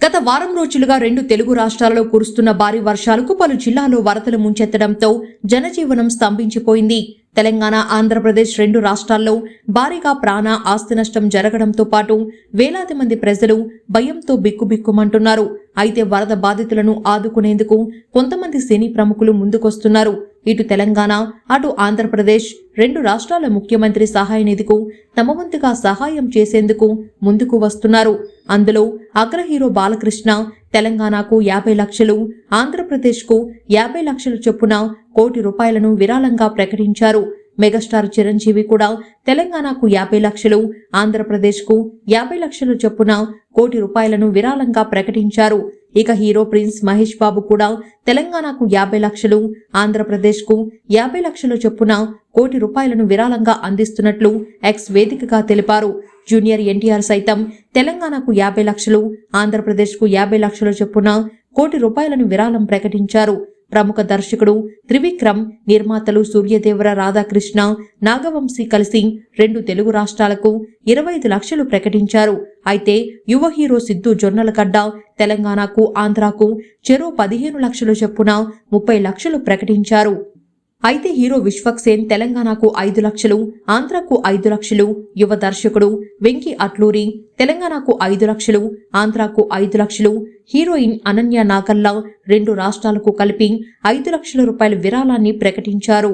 గత వారం రోజులుగా రెండు తెలుగు రాష్ట్రాలలో కురుస్తున్న భారీ వర్షాలకు పలు జిల్లాల్లో వరదలు ముంచెత్తడంతో జనజీవనం స్తంభించిపోయింది. తెలంగాణ ఆంధ్రప్రదేశ్ రెండు రాష్ట్రాల్లో భారీగా ప్రాణ ఆస్తి నష్టం జరగడంతో పాటు వేలాది మంది ప్రజలు భయంతో బిక్కుబిక్కుమంటున్నారు. అయితే వరద బాధితులను ఆదుకునేందుకు కొంతమంది సినీ ప్రముఖులు ముందుకొస్తున్నారు. ఇటు తెలంగాణ అటు ఆంధ్రప్రదేశ్ రెండు రాష్ట్రాల ముఖ్యమంత్రి సహాయ నిధికు తమ వంతుగా సహాయం చేసేందుకు ముందుకు వస్తున్నారు. అందులో అగ్రహీరో బాలకృష్ణ తెలంగాణకు యాభై లక్షలు ఆంధ్రప్రదేశ్కు యాభై లక్షల చొప్పున కోటి రూపాయలను విరాళంగా ప్రకటించారు. మెగాస్టార్ చిరంజీవి కూడా తెలంగాణకు యాభై లక్షలు ఆంధ్రప్రదేశ్కు యాభై లక్షలు చొప్పున కోటి రూపాయలను విరాళంగా ప్రకటించారు. ఇక హీరో ప్రిన్స్ మహేష్ బాబు కూడా తెలంగాణకు యాభై లక్షలు ఆంధ్రప్రదేశ్కు యాభై లక్షల చొప్పున కోటి రూపాయలను విరాళంగా అందిస్తున్నట్లు ఎక్స్ వేదికగా తెలిపారు. జూనియర్ ఎన్టీఆర్ సైతం తెలంగాణకు యాభై లక్షలు ఆంధ్రప్రదేశ్కు యాభై లక్షల చొప్పున కోటి రూపాయలను విరాళం ప్రకటించారు. ప్రముఖ దర్శకుడు త్రివిక్రమ్ నిర్మాతలు సూర్యదేవర రాధాకృష్ణ నాగవంశీ కలిసి రెండు తెలుగు రాష్ట్రాలకు ఇరవై ఐదు లక్షలు ప్రకటించారు. అయితే యువ హీరో సిద్ధు జొన్నలగడ్డ తెలంగాణకు ఆంధ్రాకు చెరో పదిహేను లక్షలు చొప్పున ముప్పై లక్షలు ప్రకటించారు. అయితే హీరో విశ్వక్ సేన్ తెలంగాణకు ఐదు లక్షలు ఆంధ్రకు ఐదు లక్షలు యువ దర్శకుడు వెంకీ అట్లూరి తెలంగాణకు ఐదు లక్షలు ఆంధ్రాకు ఐదు లక్షలు హీరోయిన్ అనన్య నాగల్లా రెండు రాష్ట్రాలకు కలిపి ఐదు లక్షల రూపాయల విరాళాన్ని ప్రకటించారు.